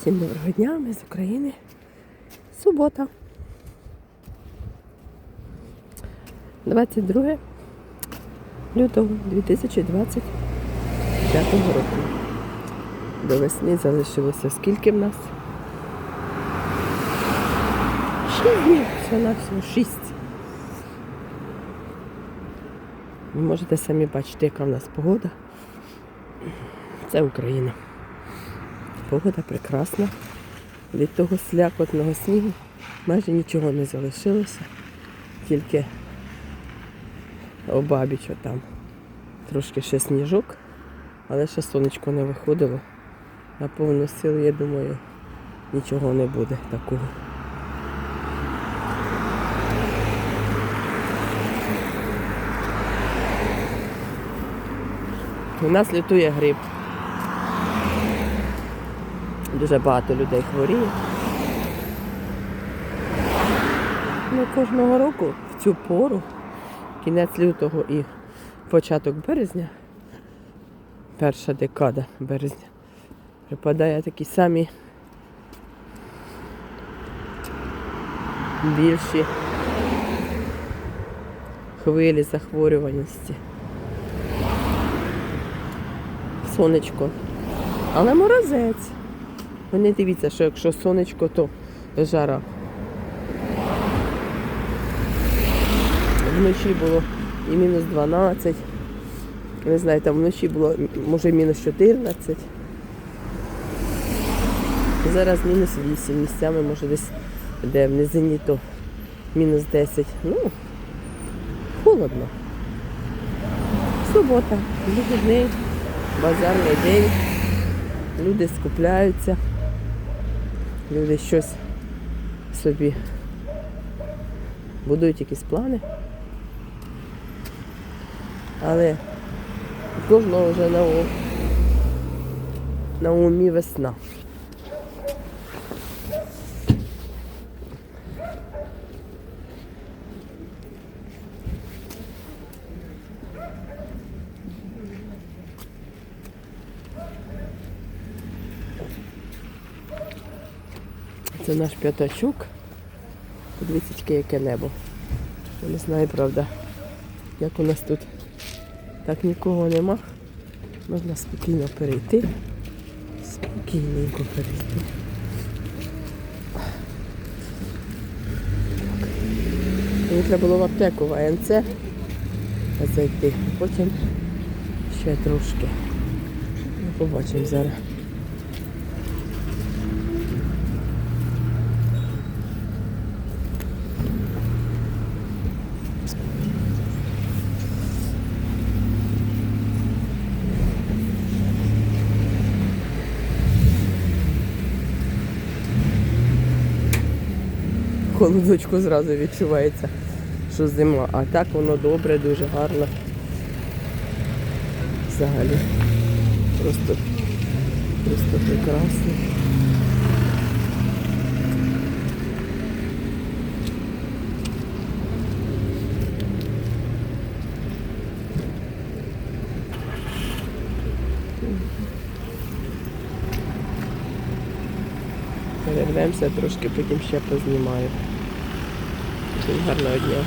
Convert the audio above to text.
Всім доброго дня, ми з України. Субота. 22 лютого 2025 року. До весни залишилося скільки в нас? Шість днів, все на всього шість. Ви можете самі бачити, яка в нас погода. Це Україна. Погода прекрасна. Від того слякотного снігу майже нічого не залишилося. Тільки обабіч там трошки ще сніжок, але ще сонечко не виходило. На повну силу, я думаю, нічого не буде такого. У нас лютує гриб. Дуже багато людей хворіє. Ну, кожного року в цю пору, кінець лютого і початок березня, перша декада березня, припадає такі самі більші хвилі захворюваності. Сонечко. Але морозець. Ви не дивіться, що якщо сонечко, то жара. Вночі було і мінус 12. Ви знаєте, вночі було може мінус 14. Зараз мінус 8. Місцями може десь де в низині, то мінус 10. Ну, холодно. Субота, вихідний, базарний день. Люди скупляються. Люди щось собі будують якісь плани. Але кожного вже на, на умі весна. Це наш п'ятачок. Подивіться, яке небо. Не знаю, правда, як у нас тут так нікого нема. Можна спокійно перейти. Спокійненько перейти. Мені треба було в аптеку в АНЦ зайти. Потім ще трошки. Ну, Побачимо зараз. Холодочку зразу відчувається, що зима. А так воно добре, дуже гарно. Взагалі. Просто, просто прекрасно. Перервемося трошки, потім ще познімаю. Всім гарного дня.